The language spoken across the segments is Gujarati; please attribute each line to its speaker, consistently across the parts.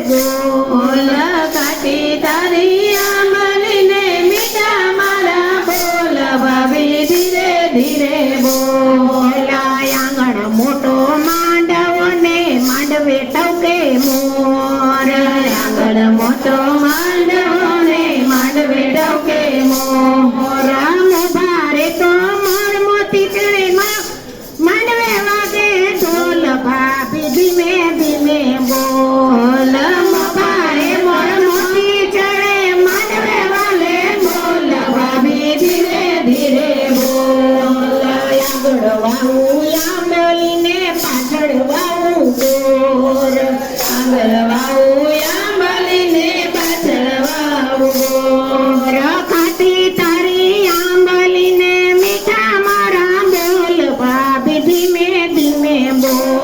Speaker 1: બોલ ખાટી તારી આંબલીને મીઠા મારા બોલ, ભાભી, ધીરે ધીરે બોલ. આંગણ મોટો માંડવો ને માંડવે મોટો આગળ વાવું આંબલીને પાછળ વાવું બોર આગળ આંબલીને પાછળ વાવું તારી આંબલીને મીઠા મારા બોલ ભાભી ધીમે ધીમે બોલ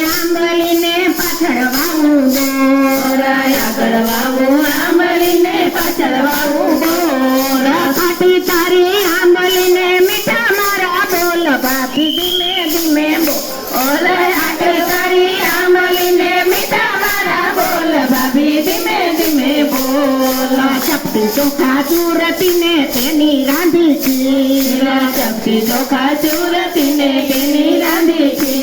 Speaker 1: ચપટી ચોખા ચૂરતીને તેની રાંધી ખીર ચપટી ચોખા ચૂરતીને તેની રાંધી છે.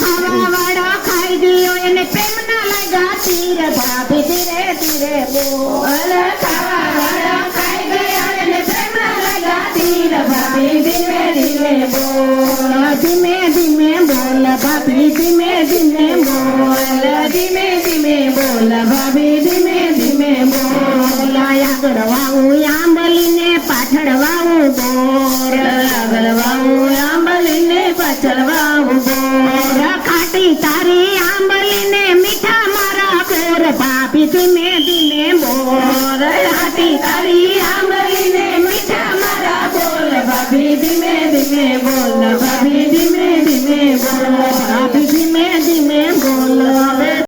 Speaker 1: ખાવા વાળો ખાઈ ગયો, એને પ્રેમ ના લાગ્યા. તીર ભાભી ધીરે ધીરે બોલ ખાવા વાળો ખાઈ ગયો, એને પ્રેમ ના લાગ્યા. તીર ભાભી ધીમે ધીમે બોલ ધીમે ધીમે બોલ, ધીમે ધીમે બોલ, ભાભી ધીમે ધીમે બોલ. આગળવાઉં આંબલીને પાછળ બોર. આગળવાઉં આંબલીને પાછળ વાવું બોર ખાટી તારી આંબલીને મીઠા મારા બોર ભાભી ધીમે ધીમે બોર. ખાટી તારી આંબલીને મીઠા મારા બોર ભાભી ધીમે ધીમે બોલ.